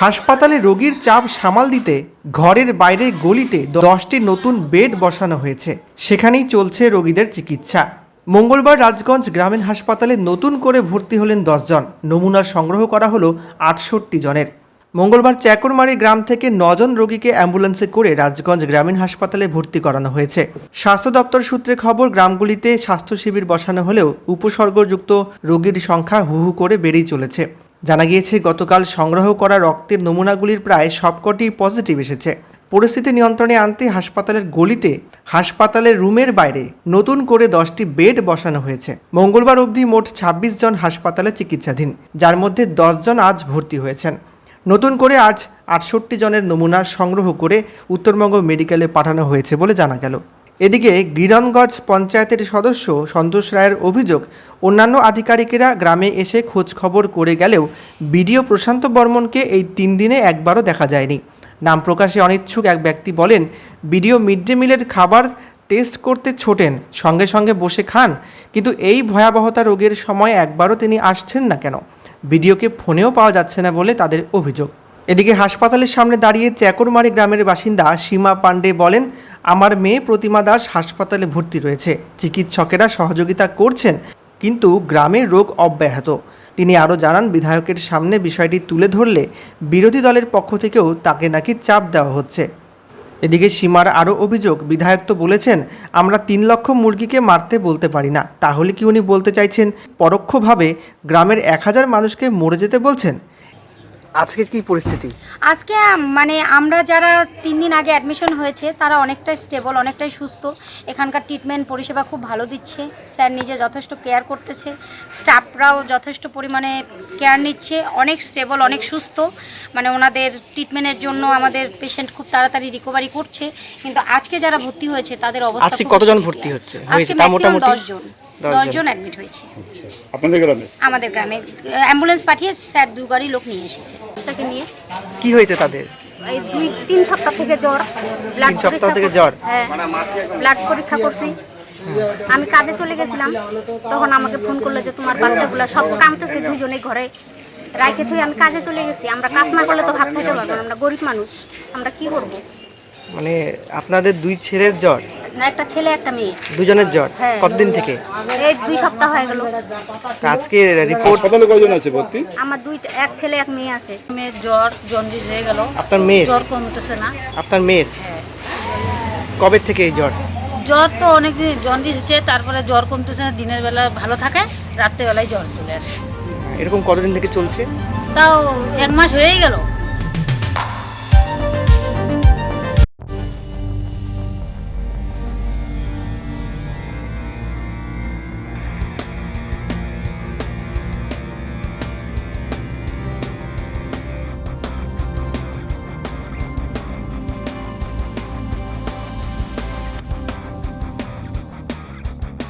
হাসপাতালে রোগীর চাপ সামাল দিতে ঘরের বাইরে গলিতে দশটি নতুন বেড বসানো হয়েছে। সেখানেই চলছে রোগীদের চিকিৎসা। মঙ্গলবার রাজগঞ্জ গ্রামীণ হাসপাতালে নতুন করে ভর্তি হলেন দশজন। নমুনা সংগ্রহ করা হলো আটষট্টি জনের। মঙ্গলবার চ্যাকরমারি গ্রাম থেকে নজন রোগীকে অ্যাম্বুলেন্সে করে রাজগঞ্জ গ্রামীণ হাসপাতালে ভর্তি করানো হয়েছে। স্বাস্থ্য দপ্তর সূত্রে খবর, গ্রামগুলিতে স্বাস্থ্য শিবির বসানো হলেও উপসর্গযুক্ত রোগীর সংখ্যা হু হু করে বেড়েই চলেছে। জানা গিয়েছে, গতকাল সংগ্রহ করা রক্তের নমুনাগুলির প্রায় সবকটি পজিটিভ এসেছে। পরিস্থিতি নিয়ন্ত্রণে আনতে হাসপাতালের গলিতে, হাসপাতালের রুমের বাইরে নতুন করে দশটি বেড বসানো হয়েছে। মঙ্গলবার অবধি মোট ২৬ জন হাসপাতালে চিকিৎসাধীন, যার মধ্যে জন আজ ভর্তি হয়েছেন। নতুন করে আজ আটষট্টি জনের নমুনা সংগ্রহ করে উত্তরবঙ্গ মেডিকেলে পাঠানো হয়েছে বলে জানা গেল। এদিকে গিরনগঞ্জ পঞ্চায়েতের সদস্য সন্তোষ রায়ের অভিযোগ, অন্যান্য আধিকারিকেরা গ্রামে এসে খোঁজ খবর করে গেলেও বিডিও প্রশান্ত বর্মনকে এই তিন দিনে একবারও দেখা যায়নি। নাম প্রকাশে অনিচ্ছুক এক ব্যক্তি বলেন, বিডিও মিড ডে মিলের খাবার টেস্ট করতে ছোটেন, সঙ্গে সঙ্গে বসে খান, কিন্তু এই ভয়াবহতা রোগের সময় একবারও তিনি আসছেন না কেন? বিডিওকে ফোনেও পাওয়া যাচ্ছে না বলে তাদের অভিযোগ। এদিকে হাসপাতালের সামনে দাঁড়িয়ে চ্যাকরমারি গ্রামের বাসিন্দা সীমা পাণ্ডে বলেন আমার মেয়ে প্রতিমা দাস হাসপাতালে ভর্তি রয়েছে। চিকিৎসকেরা সহযোগিতা করছেন, কিন্তু গ্রামের রোগ অব্যাহত। তিনি আরও জানান, বিধায়কের সামনে বিষয়টি তুলে ধরলে বিরোধী দলের পক্ষ থেকেও তাকে নাকি চাপ দেওয়া হচ্ছে। এদিকে সীমার আরও অভিযোগ, বিধায়ক তো বলেছেন, আমরা তিন লক্ষ মুরগিকে মারতে বলতে পারি না। তাহলে কি উনি বলতে চাইছেন? পরোক্ষভাবে গ্রামের এক হাজার মানুষকে মরে যেতে বলছেন? আজকে কি পরিস্থিতি? আজকে মানে আমরা যারা তিন দিন আগে অ্যাডমিশন হয়েছে তারা অনেকটাই স্টেবল অনেকটাই সুস্থ। এখানকার ট্রিটমেন্ট পরিষেবা খুব ভালো দিচ্ছে। স্যার নিজে যথেষ্ট কেয়ার করতেছে। স্টাফরাও যথেষ্ট পরিমাণে কেয়ার নিচ্ছে। অনেক স্টেবল অনেক সুস্থ। মানে ওনাদের ট্রিটমেন্টের জন্য আমাদের পেশেন্ট খুব তাড়াতাড়ি রিকভারি করছে। কিন্তু আজকে যারা ভর্তি হয়েছে তাদের অবস্থা কতজন ভর্তি হচ্ছে? আজকে মোটামুটি? দশজন। অ্যাডমিট হয়েছে। আপনাদের গ্রামে? আমাদের গ্রামে। অ্যাম্বুলেন্স পাঠিয়ে স্যার দু গাড়ি লোক নিয়ে এসেছে। বাচ্চাকে নিয়ে। কি হয়েছে তাদের? এই দুই তিন সপ্তাহ থেকে জ্বর। ব্লাড সপ্তাহ থেকে জ্বর? হ্যাঁ। ব্লাড পরীক্ষা করছি। আমি কাজে চলে গেছিলাম। তখন আমাকে ফোন করল যে তোমার বাচ্চাগুলো সব কামতেছে দুইজনে ঘরে। রাইকে থুই আমি কাজে চলে গেছি। আমরা কাজ না করলে তো ভাত খাইতে পারব না। আমরা গরিব মানুষ। আমরা কি করব? মানে আপনাদের দুই ছেলের জ্বর? না একটা ছেলে একটা মেয়ে। দুজনের জ্বর? হ্যাঁ। কতদিন থেকে? এই দুই সপ্তাহ হয়ে গেল। তা আজকে রিপোর্ট হাসপাতালে কয়জন আছে ভর্তি? আমার দুই এক ছেলে এক মেয়ে আছে। মেয়ের জ্বর জন্ডিস হয়ে গেল। আপনার মেয়ের? জ্বর কমতেছে না। আপনার মেয়ের? কবে থেকে এই জ্বর? জ্বর তো অনেকদিন জন্ডিস হচ্ছে তারপরে জ্বর কমতেছে না দিনের বেলা ভালো থাকে রাত্রেবেলায় জ্বর চলে আসে। এরকম কতদিন থেকে চলছে? তাও এক মাস হয়েই গেল।